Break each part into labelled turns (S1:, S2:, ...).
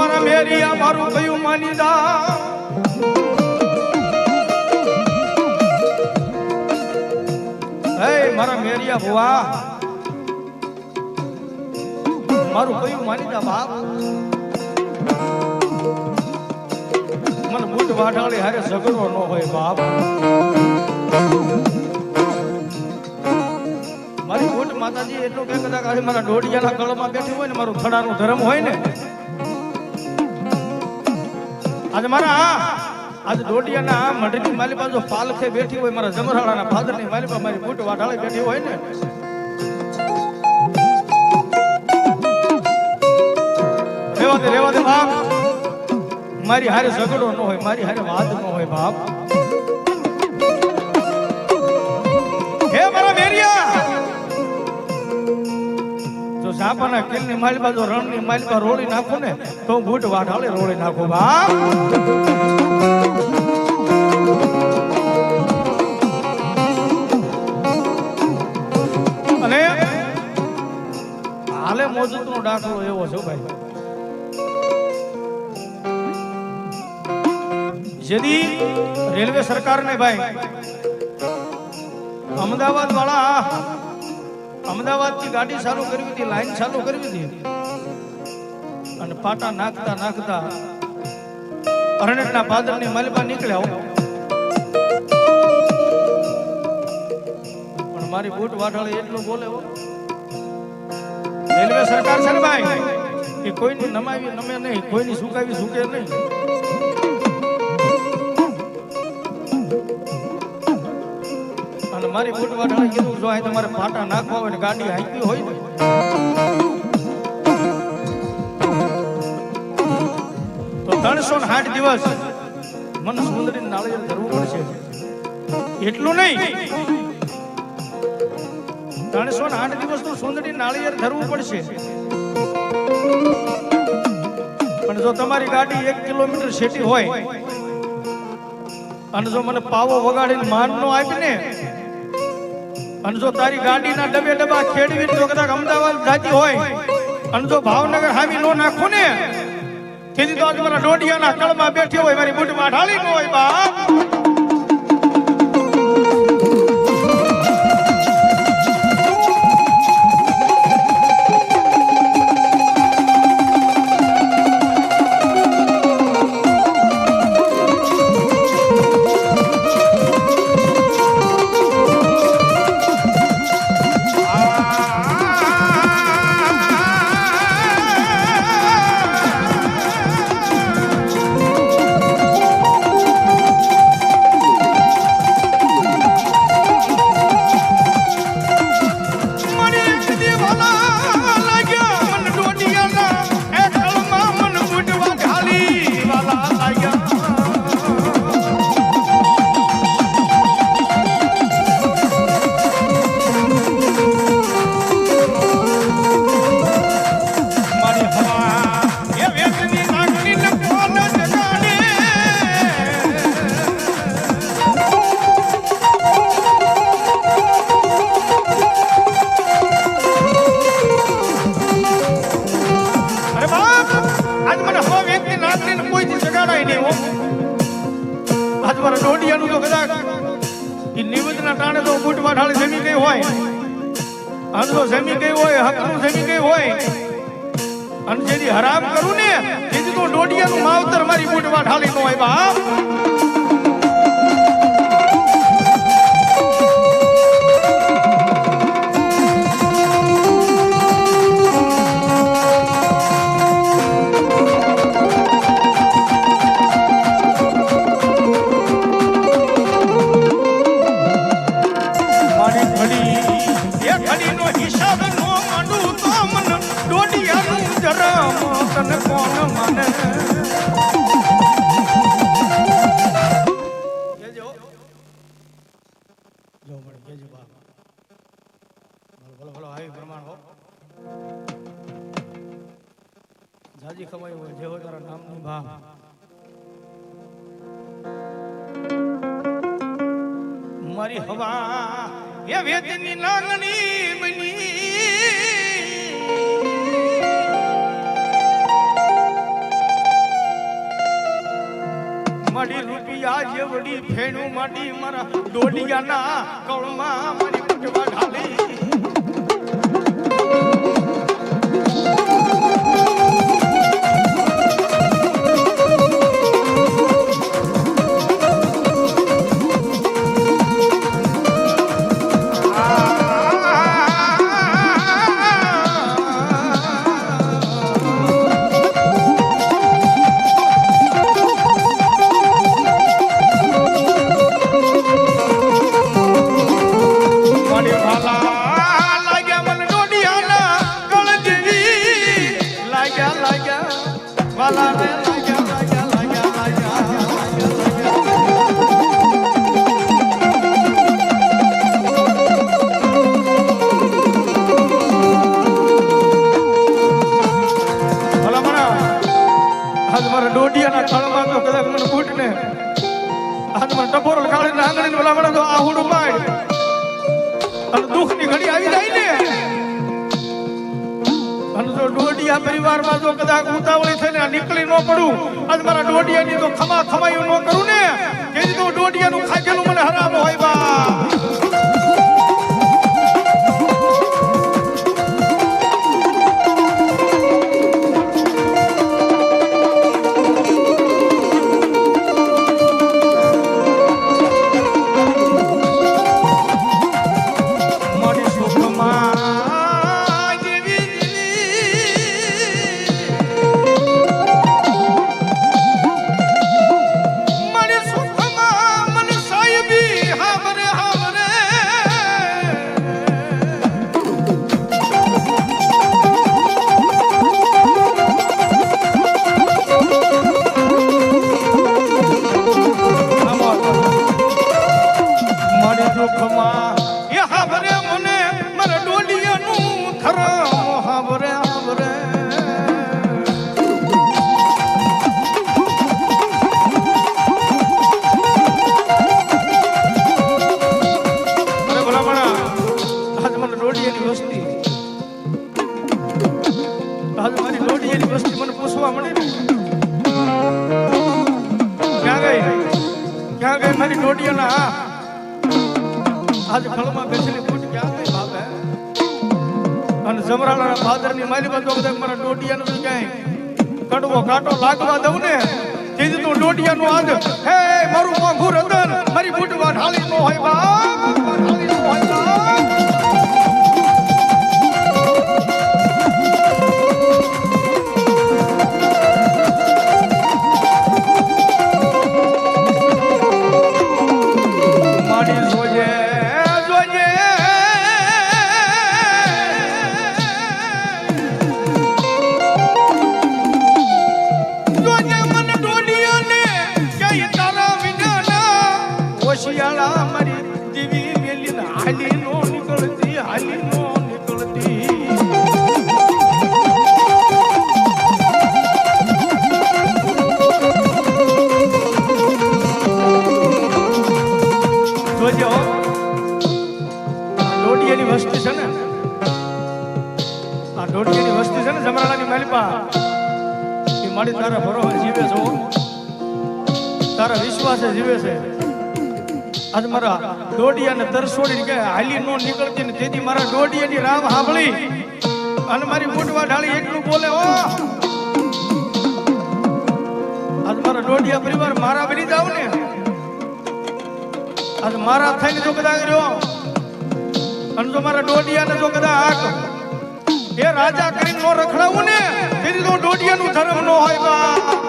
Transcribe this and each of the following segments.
S1: મારા મેરિયા, મારું કયું માની દા મારા મેરિયા ભુવા. મારું કયું માની દા બાપ. મને બુટ વાઢાળી હારે ઝઘડો ન હોય, બાપ. મારી બુટ માતાજી એટલું કે કદાચ મારા ડોડિયાના કળમાં બેઠી હોય ને, મારું ખડાનું ધર્મ હોય ને આજે મારા, આજે દોઢિયાના આ મંડળની માલિપા જો પાલખે બેઠી હોય, મારા જમરાળાના ફાધરની બાજુ મારી બુટ વાઢાળે બેઠી હોય ને. રેવા દે રેવા દે બાપ. મારી હારે ઝઘડો ન હોય, મારી હારે વાત ન હોય બાપ. સાપાના કિલની માલિપા જો રણની માલિપા રોળી નાખું ને, તો હું બૂટ રોળી નાખું બા અને હાલે મોજૂદનો દાખલો એવો છે ભાઈ. જેદી રેલવે સરકારને ભાઈ અમદાવાદ વાળા અમદાવાદથી ગાડી ચાલુ કરવી હતી, લાઈન ચાલુ કરવી હતી. અને પાટા નાખતા નાખતા અરણેટના પાદરની માલિપા નીકળ્યા. પણ મારી બૂટ વાઢાળી એટલું બોલે રેલવે સરકાર છે ભાઈ એ કોઈની નમાવી નમે નહીં, કોઈની સુકાવી સુકે નહીં. મારી બૂટ વાઢાળી કીધું, જો અહીં તમારે પાટા નાખવા હોય ને ગાડી હાંકી હોય ને. તો ત્રણસો ને સાઠ દિવસ મને સુંદરી નાળિયેર ધરવું પડશે. એટલું નહીં. ત્રણસો ને આઠ દિવસનું સુંદરી નાળિયેર ધરવું પડશે. પણ જો તમારી ગાડી એક કિલોમીટર સેટી હોય, અને જો મને પાવો વગાડીને માન નો આપી ને અને જો તારી ગાડીના ડબે ડબા ખેડવી તો કદાચ અમદાવાદ જાતી હોય, અને જો ભાવનગર હાવી નો નાખું ને, તેથી તો આજ મારા ડોડિયાના કળમાં બેઠી હોય, મારી બુટમાં ઢાળી ન હોય બાપ. જમી ગઈ હોય, હકનું જમી ગઈ હોય. અને જેની હરામ કરું ને તેથી તો ડોડિયાનું માવતર મારી બૂટ ઢાલી નો મારી ઘડી, એ જાજી ખમાઈ હોય જે હોય તારા નામની બા મારી હવા એ વેદની લાગણી બની મારી રૂપિયા જેવડી ફેણું મારી મારા ડોડિયાના કળમાં જો કદાચ ઉતાવળી થઈને ને નીકળી ન પડું. આજ મારા ડોડિયાની તો ખમા ખમાયું ન કરું ને. કે તો ડોડિયાનું ખાધેલું મને હરામ હોય બા ફાધરની મારી બાજુ મારા ડોડિયાનું ક્યાંય કડવો કાંટો લાગવા દઉં ને તેથી તો ડોડિયાનું આજ હે, મારું મોંઘું રતન મારી બુટવા ઢાળી નો હોય બાપ ઢાળી નો હોય બાપ. તારા વિશ્વાસે જીવે છે. આજ મારા ડોડિયાને તરસોડી કે હાલી નો નીકળતી ને તેથી મારા ડોડિયાની રામ સાંભળી અને મારી મૂંઢવા ઢાળી એટલું બોલે, ઓ! આજ મારા ડોડિયા પરિવાર મારા બની જાવ ને. આજ મારા થઈને જો કદાચ રહ્યો. અને જો મારા ડોડિયાને જો કદાચ એ રાજા કરીને નો રખડાવું ને. તેથી તો ડોડિયાનું ધર્મ નો હોય બા.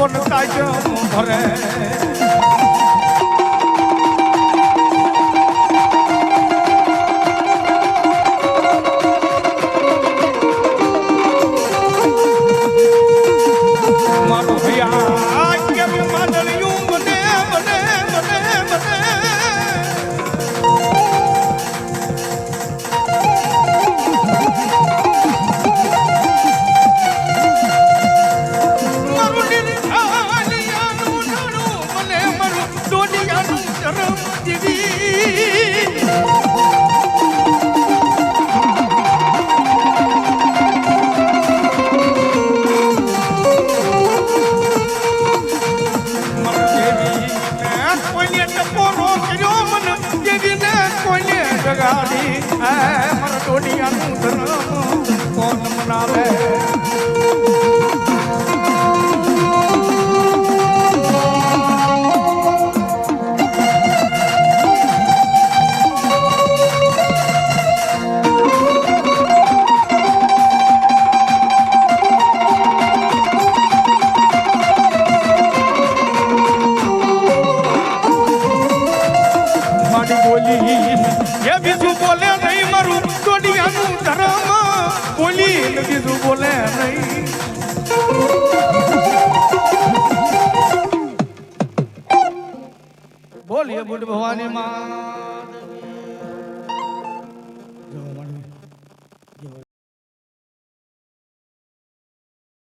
S1: કોણ કાયમ ભરે મારું ભૈયા કેમ માદળિયું મને મને મને મને. એ બીજું બોલે નહીં મારું દોડિયાનું ધરમ. બોલી બીજું બોલે નહીં. બોલીએ બુટ ભવાની માં.